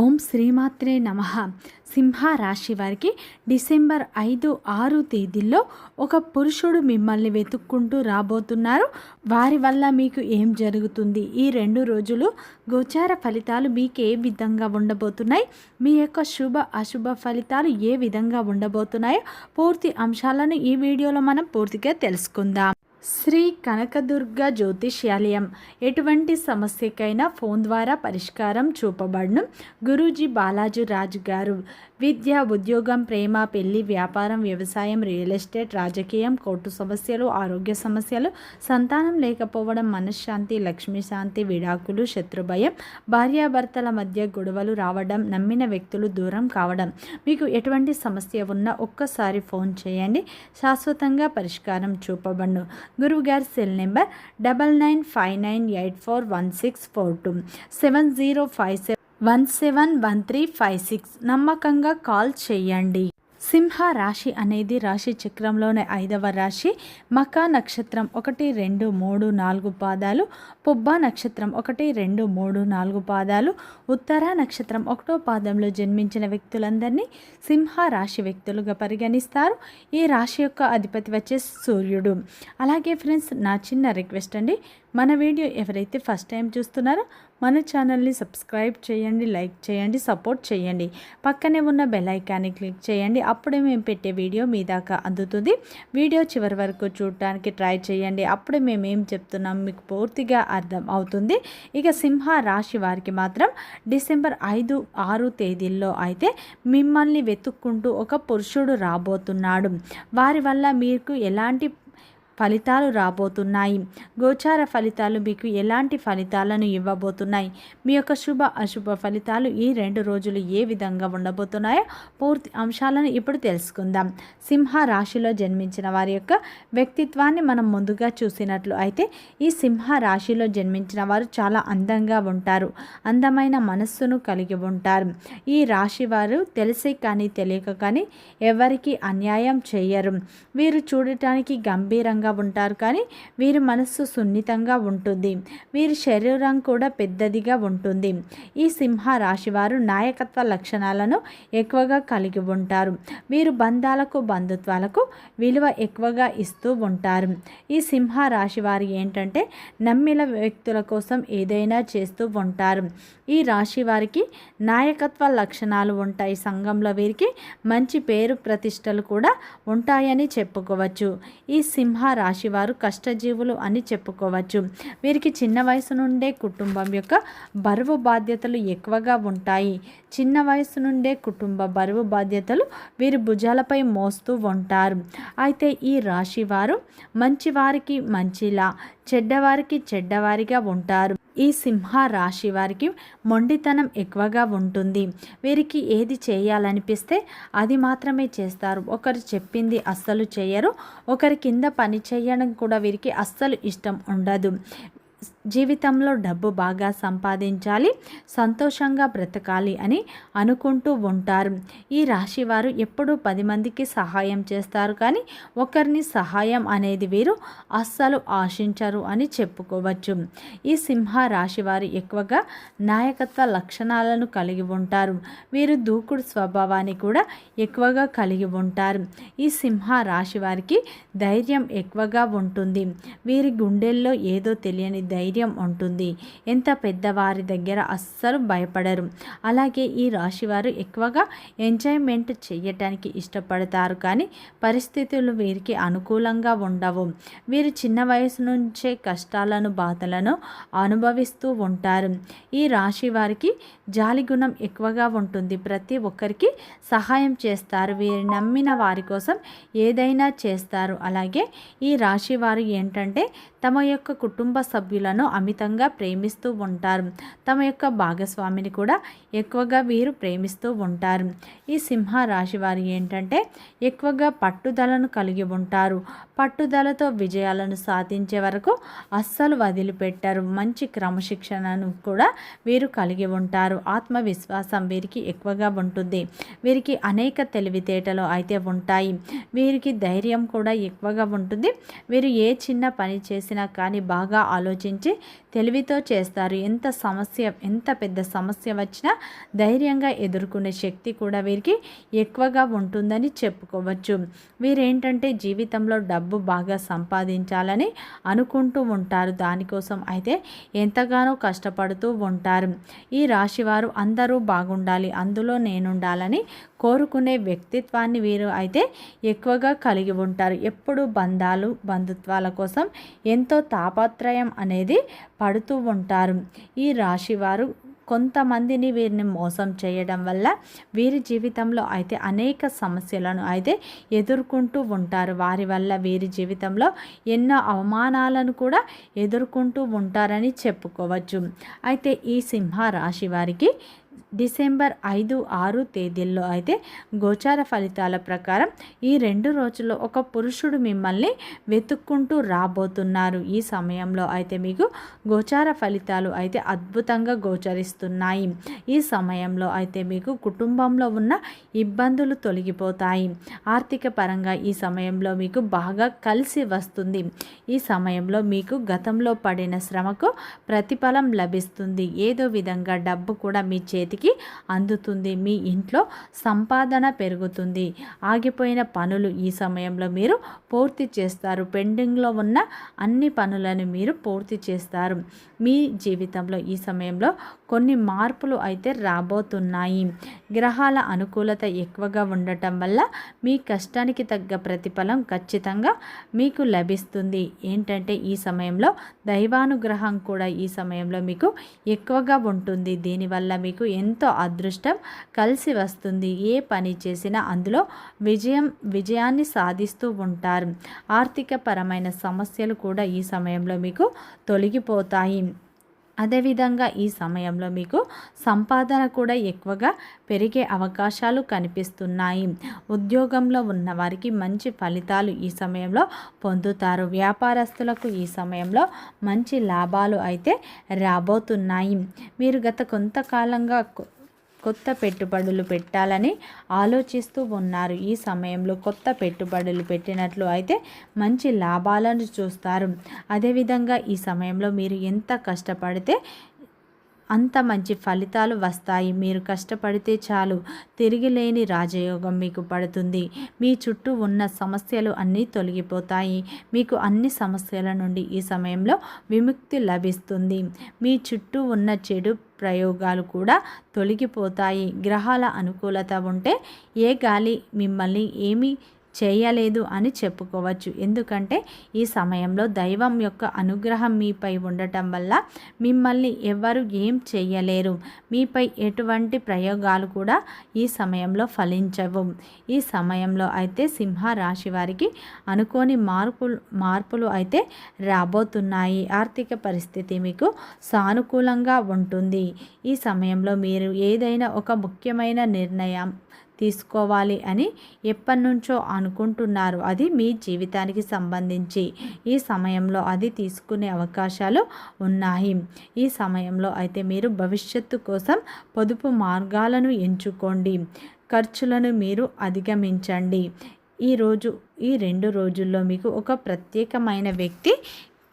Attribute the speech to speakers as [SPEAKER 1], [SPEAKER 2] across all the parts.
[SPEAKER 1] ఓం శ్రీమాత్రే నమ. సింహ రాశి వారికి డిసెంబర్ ఐదు ఆరు తేదీల్లో ఒక పురుషుడు మిమ్మల్ని వెతుక్కుంటూ రాబోతున్నారు. వారి వల్ల మీకు ఏం జరుగుతుంది? ఈ రెండు రోజులు గోచార ఫలితాలు మీకు ఏ విధంగా ఉండబోతున్నాయి. మీ యొక్క శుభ అశుభ ఫలితాలు ఏ విధంగా ఉండబోతున్నాయో పూర్తి అంశాలను ఈ వీడియోలో మనం పూర్తిగా తెలుసుకుందాం. శ్రీ కనకదుర్గ జ్యోతిష్యాలయం. ఎటువంటి సమస్యకైనా ఫోన్ ద్వారా పరిష్కారం చూపబడను. గురూజీ బాలాజీ రాజు గారు. విద్య ఉద్యోగం ప్రేమ పెళ్ళి వ్యాపారం వ్యవసాయం రియల్ ఎస్టేట్ రాజకీయం కోర్టు సమస్యలు ఆరోగ్య సమస్యలు సంతానం లేకపోవడం మనశ్శాంతి లక్ష్మీ శాంతి విడాకులు శత్రుభయం భార్యాభర్తల మధ్య గొడవలు రావడం నమ్మిన వ్యక్తులు దూరం కావడం. మీకు ఎటువంటి సమస్య ఉన్నా ఒక్కసారి ఫోన్ చేయండి. శాశ్వతంగా పరిష్కారం చూపబడను. గురువు గారి cell number double nine five nine eight four one six four two seven zero five seven one seven one three five six నమ్మకంగా కాల్ చేయండి. సింహ రాశి అనేది రాశి చక్రంలోని ఐదవ రాశి. మకా నక్షత్రం ఒకటి రెండు మూడు నాలుగు పాదాలు. పుబ్బ నక్షత్రం ఒకటి రెండు మూడు నాలుగు పాదాలు. ఉత్తర నక్షత్రం ఒకటో పాదంలో జన్మించిన వ్యక్తులందరినీ సింహ రాశి వ్యక్తులుగా పరిగణిస్తారు. ఈ రాశి యొక్క అధిపతి వచ్చే సూర్యుడు. అలాగే ఫ్రెండ్స్ నా చిన్న రిక్వెస్ట్ అండి. మన వీడియో ఎవరైతే ఫస్ట్ టైం చూస్తున్నారో మన ఛానల్ని సబ్స్క్రైబ్ చేయండి లైక్ చేయండి సపోర్ట్ చేయండి. పక్కనే ఉన్న బెల్ ఐకాన్ని క్లిక్ చేయండి. అప్పుడే మేము పెట్టే వీడియో మీ దాకా అందుతుంది. వీడియో చివరి వరకు చూడటానికి ట్రై చేయండి. అప్పుడే మేము ఏం చెప్తున్నాం మీకు పూర్తిగా అర్థం అవుతుంది. ఇక సింహ రాశి వారికి మాత్రం డిసెంబర్ ఐదు ఆరు తేదీల్లో అయితే మిమ్మల్ని వెతుక్కుంటూ ఒక పురుషుడు రాబోతున్నాడు. వారి వల్ల మీకు ఎలాంటి ఫలితాలు రాబోతున్నాయి. గోచార ఫలితాలు మీకు ఎలాంటి ఫలితాలను ఇవ్వబోతున్నాయి? మీ యొక్క శుభ అశుభ ఫలితాలు ఈ రెండు రోజులు ఏ విధంగా ఉండబోతున్నాయో పూర్తి అంశాలను ఇప్పుడు తెలుసుకుందాం. సింహ రాశిలో జన్మించిన వారి యొక్క వ్యక్తిత్వాన్ని మనం ముందుగా చూసినట్లు అయితే ఈ సింహ రాశిలో జన్మించిన వారు చాలా అందంగా ఉంటారు. అందమైన మనస్సును కలిగి ఉంటారు. ఈ రాశి వారు తెలిసి కానీ తెలియక కానీ ఎవరికి అన్యాయం చేయరు. వీరు చూడటానికి గంభీరంగా ఉంటారు. కానీ వీరి మనస్సు సున్నితంగా ఉంటుంది. వీరి శరీరం కూడా పెద్దదిగా ఉంటుంది. ఈ సింహ రాశి వారు నాయకత్వ లక్షణాలను ఎక్కువగా కలిగి ఉంటారు. వీరు బంధాలకు బంధుత్వాలకు విలువ ఎక్కువగా ఇస్తూ ఉంటారు. ఈ సింహ రాశి వారు ఏంటంటే నమ్మిన వ్యక్తుల కోసం ఏదైనా చేస్తూ ఉంటారు. ఈ రాశి వారికి నాయకత్వ లక్షణాలు ఉంటాయి. సంఘంలో వీరికి మంచి పేరు ప్రతిష్టలు కూడా ఉంటాయని చెప్పుకోవచ్చు. ఈ సింహ రాశివారు కష్టజీవులు అని చెప్పుకోవచ్చు. వీరికి చిన్న వయసు నుండే కుటుంబం యొక్క బరువు బాధ్యతలు ఎక్కువగా ఉంటాయి. చిన్న వయసు నుండే కుటుంబ బరువు బాధ్యతలు వీరి భుజాలపై మోస్తూ ఉంటారు. అయితే ఈ రాశివారు మంచివారికి మంచిలా చెడ్డవారికి చెడ్డవారిగా ఉంటారు. ఈ సింహ రాశి వారికి మొండితనం ఎక్కువగా ఉంటుంది. వీరికి ఏది చేయాలనిపిస్తే అది మాత్రమే చేస్తారు. ఒకరు చెప్పింది అస్సలు చేయరు. ఒకరి కింద పని చేయడం కూడా వీరికి అస్సలు ఇష్టం ఉండదు. జీవితంలో డబ్బు బాగా సంపాదించాలి సంతోషంగా బ్రతకాలి అని అనుకుంటూ ఉంటారు. ఈ రాశి వారు ఎప్పుడూ పది మందికి సహాయం చేస్తారు. కానీ ఒకరిని సహాయం అనేది వీరు అస్సలు ఆశించరు అని చెప్పుకోవచ్చు. ఈ సింహ రాశి వారు ఎక్కువగా నాయకత్వ లక్షణాలను కలిగి ఉంటారు. వీరు దూకుడు స్వభావాన్ని కూడా ఎక్కువగా కలిగి ఉంటారు. ఈ సింహ రాశి వారికి ధైర్యం ఎక్కువగా ఉంటుంది. వీరి గుండెల్లో ఏదో తెలియని ధైర్యం ఉంటుంది. ఎంత పెద్దవారి దగ్గర అస్సలు భయపడరు. అలాగే ఈ రాశివారు ఎక్కువగా ఎంజాయ్మెంట్ చేయటానికి ఇష్టపడతారు. కానీ పరిస్థితులు వీరికి అనుకూలంగా ఉండవు. వీరు చిన్న వయసు నుంచే కష్టాలను బాధలను అనుభవిస్తూ ఉంటారు. ఈ రాశి వారికి జాలి గుణం ఎక్కువగా ఉంటుంది. ప్రతి ఒక్కరికి సహాయం చేస్తారు. వీరి నమ్మిన వారి కోసం ఏదైనా చేస్తారు. అలాగే ఈ రాశి వారు ఏంటంటే తమ యొక్క కుటుంబ సభ్యులను అమితంగా ప్రేమిస్తూ ఉంటారు. తమ యొక్క భాగస్వామిని కూడా ఎక్కువగా వీరు ప్రేమిస్తూ ఉంటారు. ఈ సింహ రాశి వారు ఏంటంటే ఎక్కువగా పట్టుదలను కలిగి ఉంటారు. పట్టుదలతో విజయాలను సాధించే వరకు అస్సలు వదిలిపెట్టారు. మంచి క్రమశిక్షణను కూడా వీరు కలిగి ఉంటారు. ఆత్మవిశ్వాసం వీరికి ఎక్కువగా ఉంటుంది. వీరికి అనేక తెలివితేటలు అయితే ఉంటాయి. వీరికి ధైర్యం కూడా ఎక్కువగా ఉంటుంది. వీరు ఏ చిన్న పని చేసి చేసినా కానీ బాగా ఆలోచించి తెలివితో చేస్తారు. ఎంత సమస్య ఎంత పెద్ద సమస్య వచ్చినా ధైర్యంగా ఎదుర్కొనే శక్తి కూడా వీరికి ఎక్కువగా ఉంటుందని చెప్పుకోవచ్చు. వీరేంటంటే జీవితంలో డబ్బు బాగా సంపాదించాలని అనుకుంటూ ఉంటారు. దానికోసం అయితే ఎంతగానో కష్టపడుతూ ఉంటారు. ఈ రాశివారు అందరూ బాగుండాలి అందులో నేనుండాలని కోరుకునే వ్యక్తిత్వాన్ని వీరు అయితే ఎక్కువగా కలిగి ఉంటారు. ఎప్పుడు బంధాలు బంధుత్వాల కోసం ఎంత ఎంతో తాపత్రయం అనేది పడుతూ ఉంటారు. ఈ రాశివారు కొంతమందిని వీరిని మోసం చేయడం వల్ల వీరి జీవితంలో అయితే అనేక సమస్యలను అయితే ఎదుర్కొంటూ ఉంటారు. వారి వల్ల వీరి జీవితంలో ఎన్నో అవమానాలను కూడా ఎదుర్కొంటూ ఉంటారని చెప్పుకోవచ్చు. అయితే ఈ సింహ రాశి వారికి డిసెంబర్ ఐదు ఆరు తేదీల్లో అయితే గోచార ఫలితాల ప్రకారం ఈ రెండు రోజుల్లో ఒక పురుషుడు మిమ్మల్ని వెతుక్కుంటూ రాబోతున్నారు. ఈ సమయంలో అయితే మీకు గోచార ఫలితాలు అయితే అద్భుతంగా గోచరిస్తున్నాయి. ఈ సమయంలో అయితే మీకు కుటుంబంలో ఉన్న ఇబ్బందులు తొలగిపోతాయి. ఆర్థిక పరంగా ఈ సమయంలో మీకు బాగా కలిసి వస్తుంది. ఈ సమయంలో మీకు గతంలో పడిన శ్రమకు ప్రతిఫలం లభిస్తుంది. ఏదో విధంగా డబ్బు కూడా మీ చేతికి చేతికి అందుతుంది. మీ ఇంట్లో సంపాదన పెరుగుతుంది. ఆగిపోయిన పనులు ఈ సమయంలో మీరు పూర్తి చేస్తారు. పెండింగ్లో ఉన్న అన్ని పనులను మీరు పూర్తి చేస్తారు. మీ జీవితంలో ఈ సమయంలో కొన్ని మార్పులు అయితే రాబోతున్నాయి. గ్రహాల అనుకూలత ఎక్కువగా ఉండటం వల్ల మీ కష్టానికి తగ్గ ప్రతిఫలం ఖచ్చితంగా మీకు లభిస్తుంది. ఏంటంటే ఈ సమయంలో దైవానుగ్రహం కూడా ఈ సమయంలో మీకు ఎక్కువగా ఉంటుంది. దీనివల్ల మీకు ఎన్ ఎంతో అదృష్టం కలిసి వస్తుంది. ఏ పని చేసినా అందులో విజయం విజయాన్ని సాధిస్తూ ఉంటారు. ఆర్థిక పరమైన సమస్యలు కూడా ఈ సమయంలో మీకు తొలగిపోతాయి. అదేవిధంగా ఈ సమయంలో మీకు సంపాదన కూడా ఎక్కువగా పెరిగే అవకాశాలు కనిపిస్తున్నాయి. ఉద్యోగంలో ఉన్నవారికి మంచి ఫలితాలు ఈ సమయంలో పొందుతారు. వ్యాపారస్తులకు ఈ సమయంలో మంచి లాభాలు అయితే రాబోతున్నాయి. మీరు గత కొంతకాలంగా కొత్త పెట్టుబడులు పెట్టాలని ఆలోచిస్తూ ఉన్నారు. ఈ సమయంలో కొత్త పెట్టుబడులు పెట్టినట్లు అయితే మంచి లాభాలను చూస్తారు. అదేవిధంగా ఈ సమయంలో మీరు ఎంత కష్టపడితే అంత మంచి ఫలితాలు వస్తాయి. మీరు కష్టపడితే చాలు. తిరిగి లేని రాజయోగం మీకు పడుతుంది. మీ చుట్టూ ఉన్న సమస్యలు అన్నీ తొలగిపోతాయి. మీకు అన్ని సమస్యల నుండి ఈ సమయంలో విముక్తి లభిస్తుంది. మీ చుట్టూ ఉన్న చెడు ప్రయోగాలు కూడా తొలగిపోతాయి. గ్రహాల అనుకూలత ఉంటే ఏ గాలి మిమ్మల్ని ఏమి చేయలేదు అని చెప్పుకోవచ్చు. ఎందుకంటే ఈ సమయంలో దైవం యొక్క అనుగ్రహం మీపై ఉండటం వల్ల మిమ్మల్ని ఎవరు ఏం చేయలేరు మీపై ఎటువంటి ప్రయోగాలు కూడా ఈ సమయంలో ఫలించవు. ఈ సమయంలో అయితే సింహ రాశి వారికి అనుకోని మార్పులు మార్పులు అయితే రాబోతున్నాయి. ఆర్థిక పరిస్థితి మీకు సానుకూలంగా ఉంటుంది. ఈ సమయంలో మీరు ఏదైనా ఒక ముఖ్యమైన నిర్ణయం తీసుకోవాలి అని ఎప్పటి నుంచో అనుకుంటున్నారు. అది మీ జీవితానికి సంబంధించి. ఈ సమయంలో అది తీసుకునే అవకాశాలు ఉన్నాయి. ఈ సమయంలో అయితే మీరు భవిష్యత్తు కోసం పొదుపు మార్గాలను ఎంచుకోండి. ఖర్చులను మీరు అధిగమించండి. ఈరోజు ఈ రెండు రోజుల్లో మీకు ఒక ప్రత్యేకమైన వ్యక్తి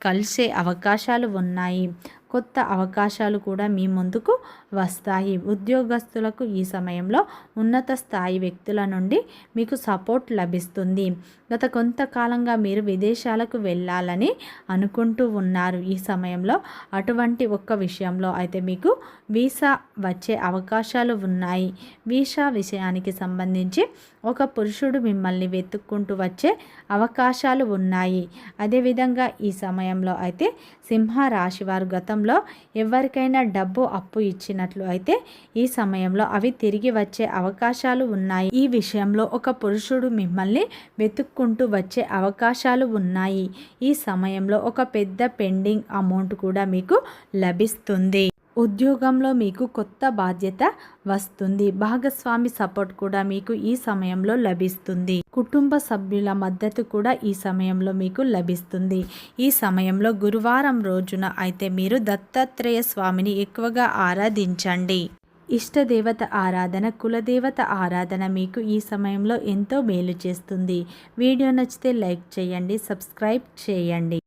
[SPEAKER 1] కలిసే అవకాశాలు ఉన్నాయి. కొత్త అవకాశాలు కూడా మీ ముందుకు వస్తాయి. ఉద్యోగస్తులకు ఈ సమయంలో ఉన్నత స్థాయి వ్యక్తుల నుండి మీకు సపోర్ట్ లభిస్తుంది. గత కొంతకాలంగా మీరు విదేశాలకు వెళ్ళాలని అనుకుంటూ ఉన్నారు. ఈ సమయంలో అటువంటి ఒక్క విషయంలో అయితే మీకు వీసా వచ్చే అవకాశాలు ఉన్నాయి. వీసా విషయానికి సంబంధించి ఒక పురుషుడు మిమ్మల్ని వెతుక్కుంటూ వచ్చే అవకాశాలు ఉన్నాయి. అదేవిధంగా ఈ సమయంలో అయితే సింహ రాశి వారు గతంలో ఎవరికైనా డబ్బు అప్పు ఇచ్చినట్లు అయితే ఈ సమయంలో అవి తిరిగి వచ్చే అవకాశాలు ఉన్నాయి. ఈ విషయంలో ఒక పురుషుడు మిమ్మల్ని వెతుక్కుంటూ వచ్చే అవకాశాలు ఉన్నాయి. ఈ సమయంలో ఒక పెద్ద పెండింగ్ అమౌంట్ కూడా మీకు లభిస్తుంది. ఉద్యోగంలో మీకు కొత్త బాధ్యత వస్తుంది. భాగస్వామి సపోర్ట్ కూడా మీకు ఈ సమయంలో లభిస్తుంది. కుటుంబ సభ్యుల మద్దతు కూడా ఈ సమయంలో మీకు లభిస్తుంది. ఈ సమయంలో గురువారం రోజున అయితే మీరు దత్తాత్రేయ స్వామిని ఎక్కువగా ఆరాధించండి. ఇష్టదేవత ఆరాధన కులదేవత ఆరాధన మీకు ఈ సమయంలో ఎంతో మేలు చేస్తుంది. వీడియో నచ్చితే లైక్ చేయండి సబ్స్క్రైబ్ చేయండి.